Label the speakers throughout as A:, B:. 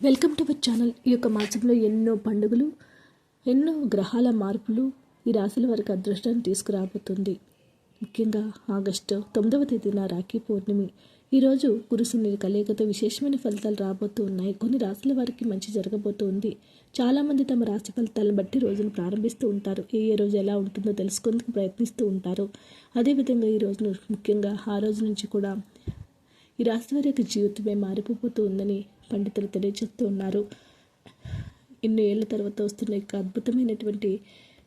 A: Welcome to our channel ఈ యొక్క మాసంలో ఎన్నో పండుగలు ఎన్నో గ్రహాల మార్పులు ఈ రాశుల వారికి అదృష్టాన్ని తీసుకురాబోతుంది. ముఖ్యంగా ఆగస్టు తొమ్మిదవ తేదీన రాఖీ పౌర్ణమి. ఈరోజు గురుసుని కలయికతో విశేషమైన ఫలితాలు రాబోతూ ఉన్నాయి. కొన్ని రాశుల వారికి మంచి జరగబోతుంది. చాలామంది తమ రాశి ఫలితాలను బట్టి రోజును ప్రారంభిస్తూ ఉంటారు. ఏ ఏ రోజు ఎలా ఉంటుందో తెలుసుకుందుకు ప్రయత్నిస్తూ ఉంటారు. అదేవిధంగా ఈ రోజును ముఖ్యంగా ఆ రోజు నుంచి కూడా ఈ రాశి వారి యొక్క జీవితమే మారిపోతూ ఉందని పండితులు తెలియజేస్తూ ఉన్నారు. ఎన్నో ఏళ్ళ తర్వాత వస్తున్న యొక్క అద్భుతమైనటువంటి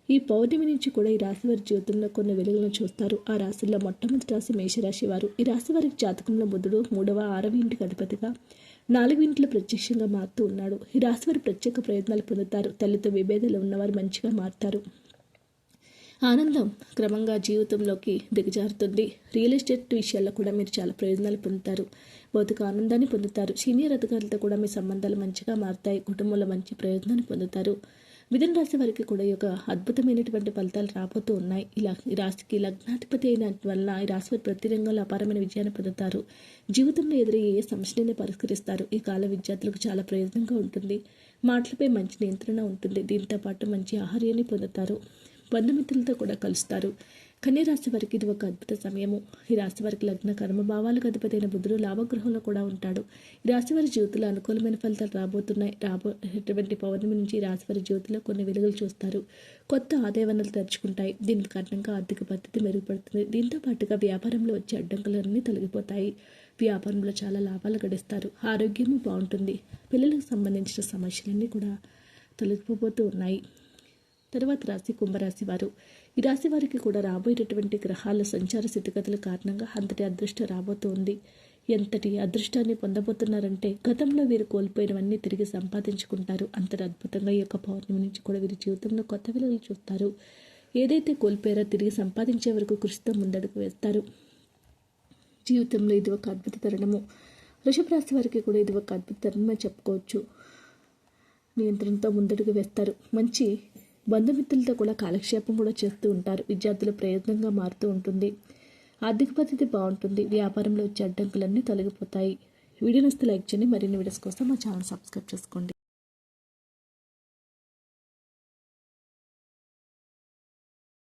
A: ఈ పౌర్ణమి నుంచి కూడా ఈ రాశి వారి జీవితంలో కొన్ని వెలుగులను చూస్తారు. ఆ రాశుల్లో మొట్టమొదటి రాశి మేషరాశి వారు. ఈ రాశి వారికి జాతకంలో బుధుడు మూడవ ఆరవ ఇంటికి అధిపతిగా నాలుగు ఇంట్లో ప్రత్యక్షంగా మారుతూ ఉన్నాడు. ఈ రాశి వారి ప్రత్యేక ప్రయత్నాలు పొందుతారు. తల్లితో విభేదాలు ఉన్నవారు మంచిగా మారుతారు. ఆనందం క్రమంగా జీవితంలోకి దిగజారుతుంది. రియల్ ఎస్టేట్ విషయాల్లో కూడా మీరు చాలా ప్రయోజనాలు పొందుతారు. భౌతిక ఆనందాన్ని పొందుతారు. సీనియర్ అధికారులతో కూడా మీ సంబంధాలు మంచిగా మారుతాయి. కుటుంబంలో మంచి ప్రయోజనాన్ని పొందుతారు. మిథున రాశి వారికి కూడా ఈ యొక్క అద్భుతమైనటువంటి ఫలితాలు రాబోతూ ఉన్నాయి. ఇలా ఈ రాశికి లగ్నాధిపతి అయిన వల్ల ఈ రాశి వారి ప్రతి రంగంలో అపారమైన విజయాన్ని పొందుతారు. జీవితంలో ఎదురయ్యే ఏ సమస్యని పరిష్కరిస్తారు. ఈ కాల విద్యార్థులకు చాలా ప్రయోజనంగా ఉంటుంది. మాటలపై మంచి నియంత్రణ ఉంటుంది. దీంతో పాటు మంచి ఆహార్యాన్ని పొందుతారు. బంధుమిత్రులతో కూడా కలుస్తారు. కన్య రాశి వారికి ఇది ఒక అద్భుత సమయము. ఈ రాశి వారికి లగ్న కర్మభావాలకు అధిపతైన బుధుడు లాభగృహంలో కూడా ఉంటాడు. ఈ రాశి వారి జీవితంలో అనుకూలమైన ఫలితాలు రాబోతున్నాయి. రాబోయేటువంటి పౌర్ణమి నుంచి ఈ రాశి వారి జీవితంలో కొన్ని వెలుగులు చూస్తారు. కొత్త ఆదాయ వనరులు తెరుచుకుంటాయి. దీనికి కారణంగా ఆర్థిక పద్ధతి మెరుగుపడుతుంది. దీంతో పాటుగా వ్యాపారంలో వచ్చే అడ్డంకులన్నీ తొలగిపోతాయి. వ్యాపారంలో చాలా లాభాలు గడిస్తారు. ఆరోగ్యము బాగుంటుంది. పిల్లలకు సంబంధించిన సమస్యలన్నీ కూడా తొలగిపోతూ ఉన్నాయి. తర్వాత రాశి కుంభరాశి వారు. ఈ రాశి వారికి కూడా రాబోయేటటువంటి గ్రహాల సంచార స్థితిగతుల కారణంగా అంతటి అదృష్టం రాబోతోంది. ఎంతటి అదృష్టాన్ని పొందబోతున్నారంటే గతంలో వీరు కోల్పోయినవన్నీ తిరిగి సంపాదించుకుంటారు. అంతటి అద్భుతంగా ఈ యొక్క పౌర్ణమి నుంచి కూడా వీరి జీవితంలో కొత్త విలువలు చూస్తారు. ఏదైతే కోల్పోయారో తిరిగి సంపాదించే వరకు కృషితో ముందడుగు వేస్తారు. జీవితంలో ఇది ఒక అద్భుత తరుణము. వృషభ రాశి వారికి కూడా ఇది ఒక అద్భుత తరుణమే చెప్పుకోవచ్చు. నియంత్రణతో ముందడుగు వేస్తారు. మంచి బంధుమిత్రులతో కూడా కాలక్షేపం కూడా చేస్తూ ఉంటారు. విద్యార్థుల ప్రయత్నంగా మారుతూ ఉంటుంది. ఆర్థిక పరిస్థితి బాగుంటుంది. వ్యాపారంలో వచ్చే అడ్డంకులన్నీ తొలగిపోతాయి. వీడియో నస్తే లైక్ చేయండి. మరిన్ని వీడియోస్ కోసం మా ఛానల్ సబ్స్క్రైబ్ చేసుకోండి.